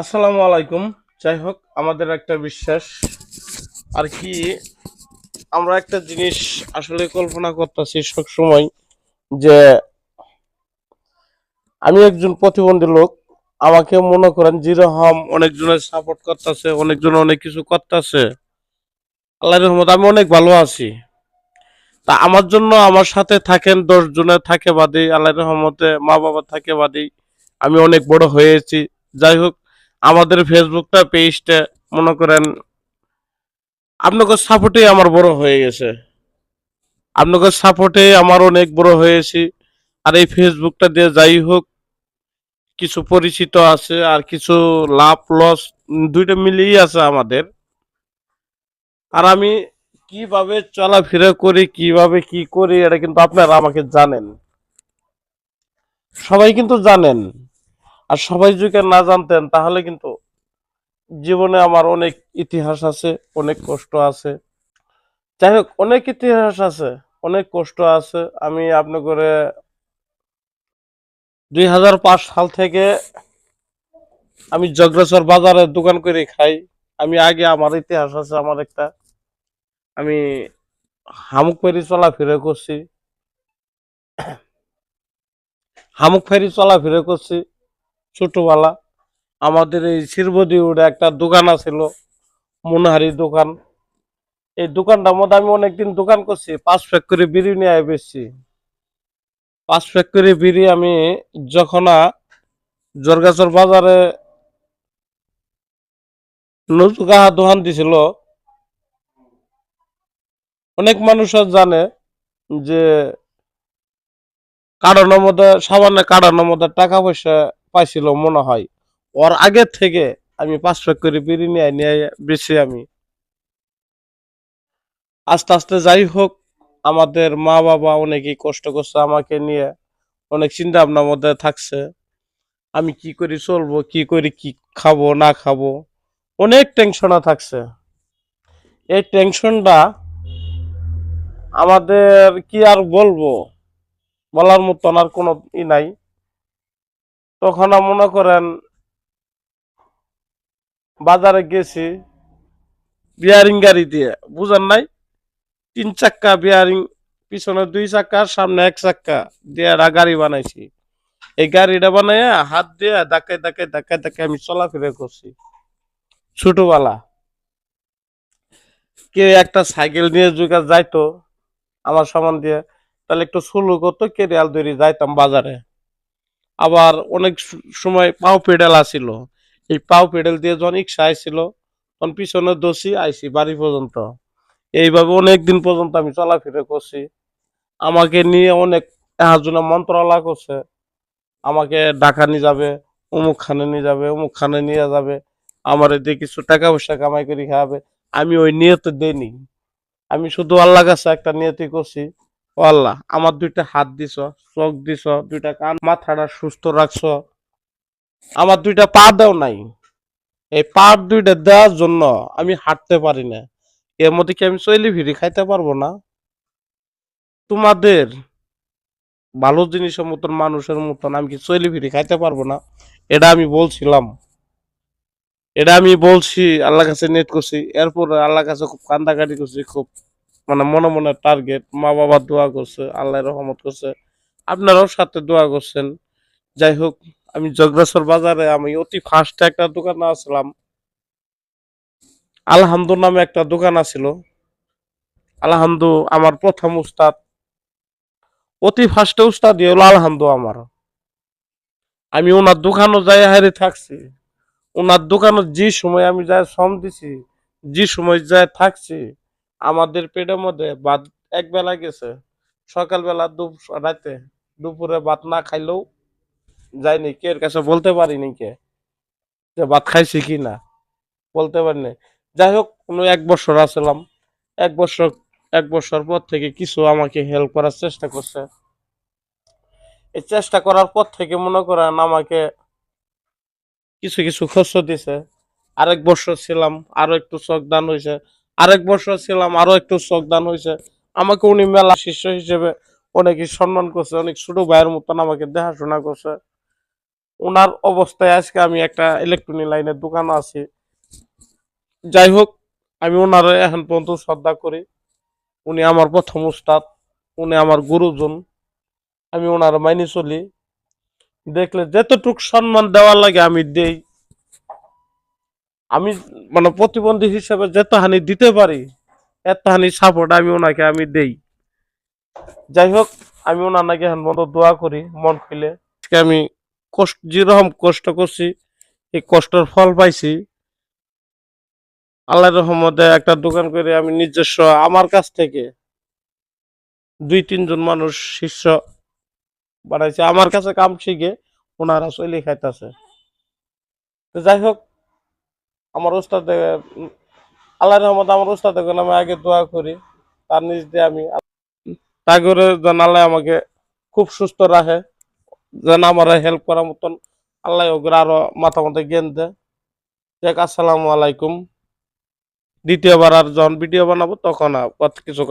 আসসালামু আলাইকুম। যাই হোক আমাদের একটা বিশ্বাস। আর কি, আমরা একটা জিনিস আসলে কল্পনা করতেছি সবসময় যে আমি একজন প্রতিবন্ধী লোক। আমাকে মনে করেন যেরকম অনেকজনের সাপোর্ট করতেছে, অনেকজন অনেক কিছু করতেছে। আল্লাহ রহমত আমি অনেক ভালো আছি। তা আমার জন্য আমার সাথে থাকেন, দশ জনের থাকে বাদে, আল্লাহ রহমতে মা বাবা থাকে বাদেই আমি অনেক বড় হয়েছি। যাই হোক আমাদের ফেসবুকটা, পেজটা, মনে করেন, আপনাকে সাপোর্টে আমার বড় হয়ে গেছে। আপনাকে সাপোর্টে আমার অনেক বড় হয়েছি। আর এই ফেসবুকটা দিয়ে যাই হোক, কিছু পরিচিত আছে আর কিছু লাভ লস দুইটা মিলিয়ে আছে আমাদের। আর আমি কীভাবে চলাফেরা করি, কীভাবে কি করি, এটা কিন্তু আপনারা আমাকে জানেন। সবাই কিন্তু জানেন। আর সবাই যদি না জানতেন, তাহলে কিন্তু জীবনে আমার অনেক ইতিহাস আছে, অনেক কষ্ট আছে। যাই হোক, অনেক ইতিহাস আছে, অনেক কষ্ট আছে। আমি আপনি করে দুই হাজার পাঁচ সাল থেকে আমি জগ্রেশ্বর বাজারে দোকান করে খাই। আমি আগে আমার ইতিহাস আছে, আমার একটা। আমি হামুক ফেরি চলাফেরা করছি। হামুক ফেরি চলাফেরা করছি। ছোটবেলা আমাদের এই শিরবদি উড়ে একটা দোকান আছিল, মনোহারি দোকান। এই দোকানটার মধ্যে আমি অনেকদিন দোকান করছি, পাঁচ প্যাক করে বিড়ি নিয়ে বেশি পাঁচ প্যাক করে বিড়ি আমি যখন জরগাছর বাজারে নজুকাহা দোকান দিছিল, অনেক মানুষ জানে যে কারণের মধ্যে, সামান্য কারণের মধ্যে টাকা পয়সা পাইছিল মনে হয়। ওর আগে থেকে আমি পাঁচ প্যাক করে বিড়ি নিয়ে নিয়ে বেশি আমি। আস্তে আস্তে যাই হোক, আমাদের মা বাবা অনেকেই কষ্ট করছে আমাকে নিয়ে, অনেক চিন্তা ভাবনার মধ্যে থাকছে। আমি কি করি, চলবো, কি করি, কি খাব, না খাব, অনেক টেনশনে থাকছে। এই টেনশনটা আমাদের কি আর বলব? বলার মতন আর কোনো ই নাই। তখন মনে করেন বাজারে গেছি বিয়ারিং গাড়ি দিয়ে, বুঝেন নাই? তিন চাক্কা বিয়ারিং পিছনে দুই চাক্কা, সামনে এক চাক্কা দিয়ে গাড়ি বানাইছি। এই গাড়িটা বানাইয়া হাত দিয়ে ধাক্কায় ধাক্কায় ধাক্কায় ধাক্কায় আমি চলাফেরা করছি। ছোটবেলা। কে একটা সাইকেল নিয়ে যুগা যাইতো, আমার সামান দিয়ে তাহলে একটু সুলু করতো, কেরিয়াল ধরে যাইতাম বাজারে। আবার অনেক সময় পাও পেডাল আসিল। এই পাও পেডাল দিয়ে যখন রিক্সা আইছিল, তখন পিছনে দোষী আইছি বাড়ি পর্যন্ত। এইভাবে অনেক দিন পর্যন্ত আমি চলাফেরা করছি। আমাকে নিয়ে অনেক এহাজনে মন্ত্রণালয় করছে। আমাকে ঢাকা নিয়ে যাবে অমুক খানে নিয়ে যাবে অমুক খানে নিয়ে যাবে। আমার দিয়ে কিছু টাকা পয়সা কামাই করে খাওয়াবে। আমি ওই নিয়তে দেইনি। আমি শুধু আল্লাহ কাছে একটা নিয়তি করছি ও আল্লাহ, আমার দুইটা হাত দিছ, চোখ দিছ, দুইটা কান, মাথাটা সুস্থ রাখছ। আমার দুইটা পা দেও নাই। এই পা দুইটা দেওয়ার জন্য আমি হাঁটতে পারি না। এর মধ্যে কি আমি চলি ফিরি খাইতে পারব না? তোমাদের ভালো জিনিসের মতন, মানুষের মতন আমি কি চলি ফিরি খাইতে পারব না? এটা আমি বলছিলাম। এটা আমি বলছি আল্লাহ কাছে নেট করছি। এরপর আল্লাহ কাছে খুব কান্দাকাটি করছি, খুব মানে মনে মনে টার্গেট মা বাবা দোয়া করছে, আল্লাহ রহমত করছে, আপনারাও সাথে দোয়া করছেন। যাই হোক, আমি জগ্রেশ্বর বাজারে, আমি অতি ফার্স্ট একটা দোকানে আসলাম আলহামদু নামে একটা দোকান আছিল। আলহামদু, আমার প্রথম উস্তাদ। অতি ফার্স্টে উস্তাদ হলো আলহামদু আমার। আমি ওনার দোকানও যাই হারে থাকছি। ওনার দোকানে যে সময় আমি যাই শ্রম দিছি, যে সময় যাই থাকছি আমাদের পেটের মধ্যে ভাত এক বেলা গেছে। সকালবেলা রাতে দুপুরে ভাত না খাইলেও যায়নি। কে এর কাছে বলতে পারিনি কে? যে ভাত খাইছি কি না? বলতে পারিনি। যাই হোক, কোনো এক বছর আসলাম এক বছর এক বছর পর থেকে কিছু আমাকে হেল্প করার চেষ্টা করছে। এই চেষ্টা করার পর থেকে মনে করেন আমাকে কিছু কিছু খরচ দিছে। আরেক বছর ছিলাম, আরও একটু চোখ দান হয়েছে আরেক বছর ছিলাম, আরও একটু চোখ দান হয়েছে। আমাকে উনি মেলা শিষ্য হিসেবে অনেকে সম্মান করছে, অনেক ছোট ভাইয়ের মতন আমাকে দেখাশোনা করছে। ওনার অবস্থায় আজকে আমি একটা ইলেকট্রনিক লাইনের দোকান আছি। যাই হোক, আমি ওনার এখন পর্যন্ত শ্রদ্ধা করি। উনি আমার প্রথম উস্তাদ উনি আমার গুরুজন। আমি ওনার মাইনে চলি। দেখলে যতটুক সম্মান দেওয়ার লাগে আমি দেই। আমি মানে প্রতিবন্ধী হিসেবে যত হানি দিতে পারি এত হানি সাপোর্ট আমি ওনাকে আমি দেই। যাই হোক, আমি ওনার নাকি এখন মতো দোয়া করি, মন খুলে আমি কষ্ট, যেরকম কষ্ট করছি, এই কষ্টের ফল পাইছি। আল্লাহ রহমতে একটা দোকান করে আমি নিজস্ব, আমার কাছ থেকে দুই তিনজন মানুষ শিষ্য বানাইছে। আমার কাছে কাম শিখে ওনারা চলে খাইতেছে। তো যাই হোক আমার ওস্তাদ আল্লাহ রহমত আমার ওস্তাদ আমি আগে দোয়া করি। তার নিজ দিয়ে আমি তাই করে যেন আল্লাহ আমাকে খুব সুস্থ রাখে, যেন আমার হেল্প করার মতন আল্লাহ ওগুলো আরও মাথা মতো জ্ঞান দেয়। আসসালামু আলাইকুম। দ্বিতীয়বার আর যখন ভিডিও বানাবো, তখন কিছু